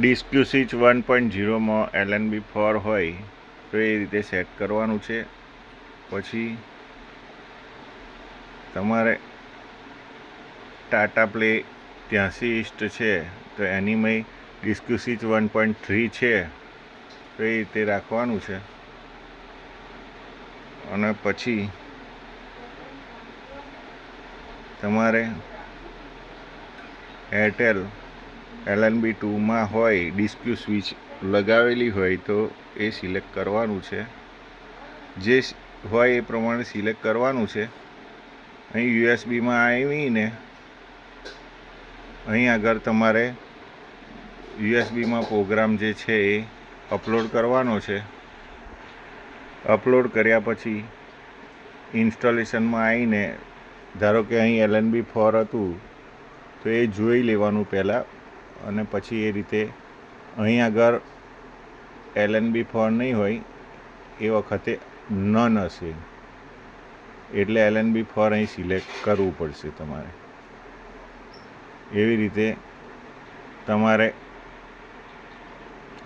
ડિસ્ક્યુ switch one point ઝીરોમાં B four હોય, તો એ રીતે સેટ કરવાનું છે. પછી તમારે ટાટા પ્લે ત્યાંસી ઇસ્ટ છે, તો એની મય ડિસ્ક્યુ સ્વિચ વન પોઈન્ટ થ્રી છે, તો એ રીતે રાખવાનું છે. અને પછી તમારે એરટેલ એલએનબી ટુમાં હોય ડિસ્ક્યુ સ્વિચ લગાવેલી હોય તો એ સિલેક્ટ કરવાનું છે. જે હોય એ પ્રમાણે સિલેક્ટ કરવાનું છે. અહીં યુએસબીમાં આવીને અહીં આગળ તમારે યુએસબીમાં પ્રોગ્રામ જે છે એ અપલોડ કરવાનો છે. અપલોડ કર્યા પછી ઇન્સ્ટોલેશનમાં આવીને ધારો કે અહીં એલએનબી ફોર હતું, તો એ જોઈ લેવાનું પહેલાં અને પછી એ રીતે અહીં આગળ એલએનબી ફોર નહીં હોય, એ વખતે નન હશે એટલે એલએનબી ફોર અહીં સિલેક્ટ કરવું પડશે તમારે. એવી રીતે તમારે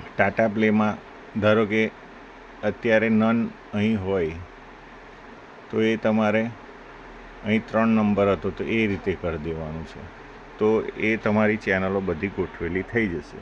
ટાટા પ્લેમાં ધારો કે અત્યારે નન અહીં હોય, તો એ તમારે અહીં ત્રણ નંબર હતો તો એ રીતે કરી દેવાનું છે. તો એ તમારી ચેનલો બધી ગોઠવેલી થઈ જશે.